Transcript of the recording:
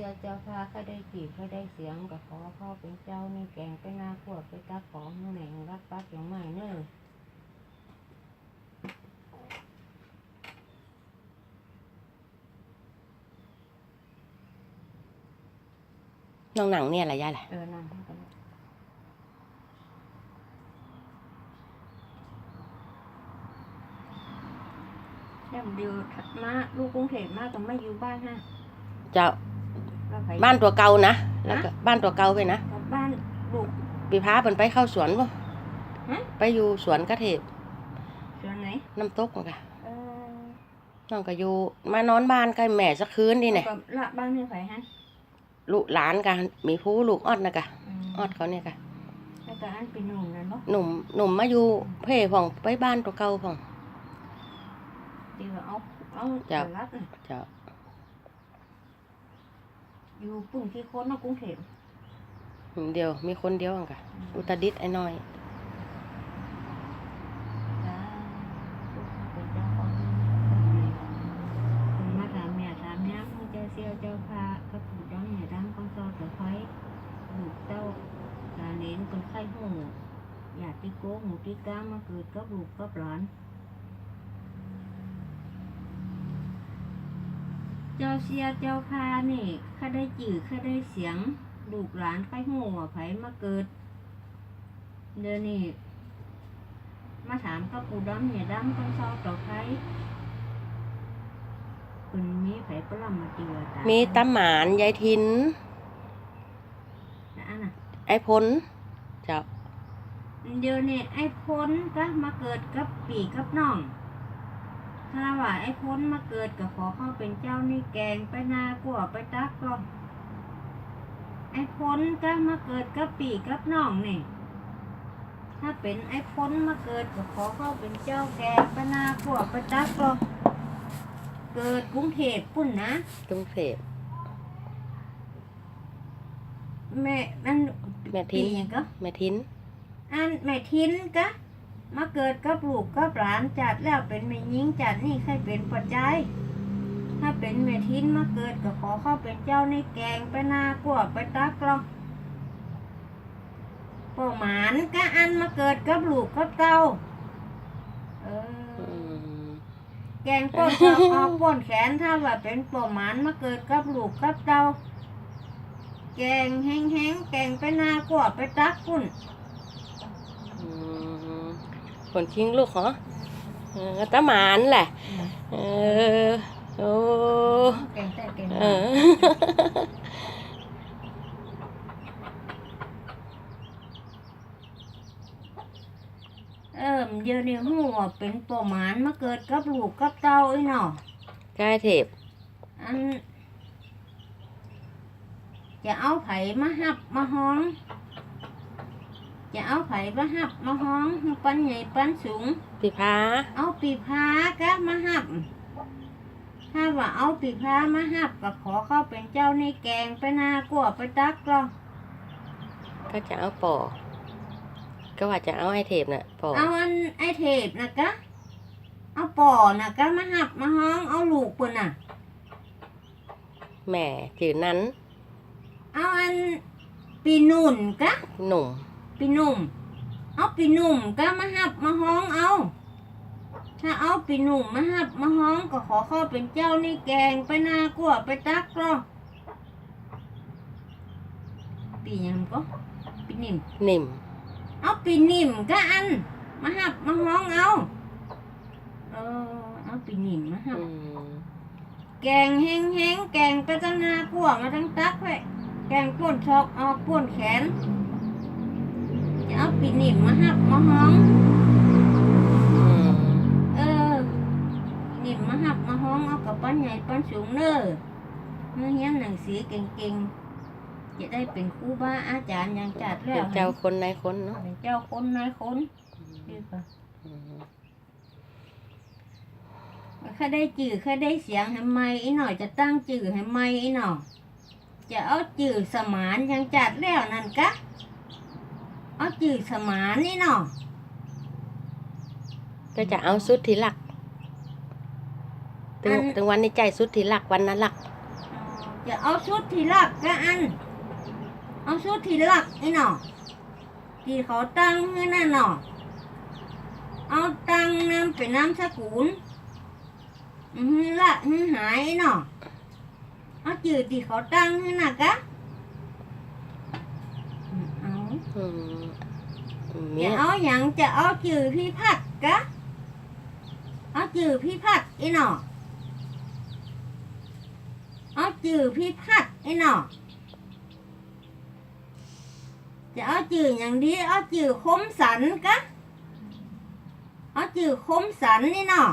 สียเจ้าพาข้าได้กี่ข้าได้เสียงก็ขอพ่อเป็นเจ้านี่แกงไปหน้าขวบไปตักของแหน่งรักปักอย่างไม่เน้อน้องหนังเนี่ยอะไรยายแหละเออนั่นให้กันเดี๋ยวเดียวมาลูกกรุงเทพมาต้องมาอยู่บ้านฮะเจ้าแล้วไป บ้านตัวเก่านะแล้วก็บ้านตัวเก่าไปนะกลับบ้านลูกปีพาเพิ่นไปเข้าสวนบ่ฮะไปอยู่สวนกระเทพส่วนไหนน้ำตกนั่นค่ะเออน้องก็อยู่มานอนบ้านใกล้แม่สักคืนดิเนี่ยแล้วก็ละบ้านให้ไผฮะลูกหลานกันมีผู้ลูกออดนะกะมออดเขาเนี่ยกะแล้วก็อันเป็นหนุ่มนั่นเนาะหนุ่มหนุ่มมาอยู่เพ่ผ่องไปบ้านตัวเก่าผ่องที่ว่าเอาเอาจ้ะสลัดน่ะเจ้า อยู่ปุ่งที่โคนเนาะกรุงเทพเดียว มีคนเดียวอังกะอุตรดิตถ์ไอ้น้อยจ้าลูกเป็นเจ้าของคนมาถามแม่ถามย่างเจ้าเสียวเจ้าพากับผู้ดังเนี่ยดังก้อนซอเสือไฟลูกเต้าหลานเหลนคนไข้หูอยากที่โก้หูที่ก้างมาเกิดกับลูกกับหลาน เจ้าเสียเจ้าพานี่ข้าได้จื่อข้าได้เสียงลูกหลานไข้หูว่าไผมาเกิด เดี๋ยวนี้มาถามกับปู่ดำเนี่ยดำต้องเศร้าต่อไผคุณมีไผปลำมาเจือตามีตาหมานยายทิน นะอันน่ะไอ้พลเจ้าเดี๋ยวนี้ไอ้พ้นก็มาเกิดกับปีกับน้อง ถ้าว่าไอ้พ้นมาเกิดก็ขอเข้าเป็นเจ้านี่แกงไปนากลัวไปตักก็ไอ้พ้นก็มาเกิดกับปีกับน้องนี่ถ้าเป็นไอ้พ้นมาเกิดก็ขอเข้าเป็นเจ้าแกงไปนากลัวไปตักก็เกิดกรุงเทพปุ่นนะกรุงเทพแม่นั่นแม่ทินปีหยังก็แม่ทินอันแม่ทินกะ มาเกิดกับลูกกับหลานจัดแล้วเป็นแม่ยิงจัดนี่ใครเป็นปัจจัยถ้าเป็นแม่ทินมาเกิดก็ขอเข้าเป็นเจ้าในแกงไปนากลัวไปตักลองป่อหมานกะอันมาเกิดกับลูกกับเต้าเออือมแกงป้นก็เอาป้นแขนถ้าว่าเป็นป่อหมานมาเกิดกับลูกกับเต้าแกงแห้งๆแกงไปนากลัวไปตักพุ่นอืม คนคิงลูกเหรอเออตาหมานแหละ เออ โอ้แกงแต่แกงเออเออเดี๋ยวนี้หูว่าเป็นปอหมานมาเกิดกับลูกกับเต้าไอ้หนอกายเทพอันจะเอาไผมาหับมาห้อง จะเอาไผมาหับมาห้องปันใหญ่ปันสูง ปีพาเอาปีพากะมาหับ ถ้าว่าเอาปีพามาหับก็ขอเข้าเป็นเจ้าในแกงไปนากลัวไปตักกลองก็จะเอาปอก็ว่าจะเอาไอ้เทพน่ะปอเอาอันไอเทปนะกะเอาปอนะกะมาหับมาห้องเอาลูกปุ่นน่ะ แหม่จือนั้น เอาอันปีนุ่นกะหนุ่ม ปีนุ่ม เอาปีนุ่มกะมาหับมาห้องเอา ถ้าเอาปีนุ่มมาหับมาห้องก็ขอเข้าเป็นเจ้านี่แกงไปนากลัวไปตักกรอปีหยังก็ปีนิ่มนิ่ม เอาปีนิ่มกะอัน มาหับมาห้องเอา เออเอาปีนิ่มมาหับอืมแกงแห้งแห้งๆแกงไปตั้งหน้ากลัวมาตั้งตักไว้แกงป่นชอกเอาป่นแขน ปีนิ่มมาหับมาห้อง เออนิ่มมาหับมาห้องเอากับปั้นใหญ่ปั้นสูงเนอเมื่อเฮียนหนังสือเก่งๆ จะได้เป็นครูบาอาจารย์อย่างจัดแล้เป็วนเจ้าคนในคนเนาะเป็นเจ้าคนนายคนคือปะข้าได้จื่อข้าได้เสียงให้ไม่อีหน่อยจะตั้งจื่อให้ไม่อีหน่อยจะเอาจื่อสมานย่างจัดแล้วนั่นกะ เอาจื่อสมานนี่หน่อก็จะเอาสุดที่หลักถึงอันถึงวันนี้ใจสุดที่รักวันนั้นรักจะเอาชุดที่รักก็อัน เอาชุดที่รักไอ้หนอที่เขาตั้งให้นั่นหนอเอาตังนำไปนำสกุลอือหือละหือหายไอ้หนอเอาจืดที่เขาตั้งให้น่ะกะอืมเอาอืมเมีจะยเอาอย่างจะเอาจืดพี่พัดกะเอาจืดพี่พัดไอ้หนอเอาจืดพี่พัดไอ้หนอจะเอาจืดอย่างดีเอาจืดคมสันกะเอาจืดคมสันนี่เนาะ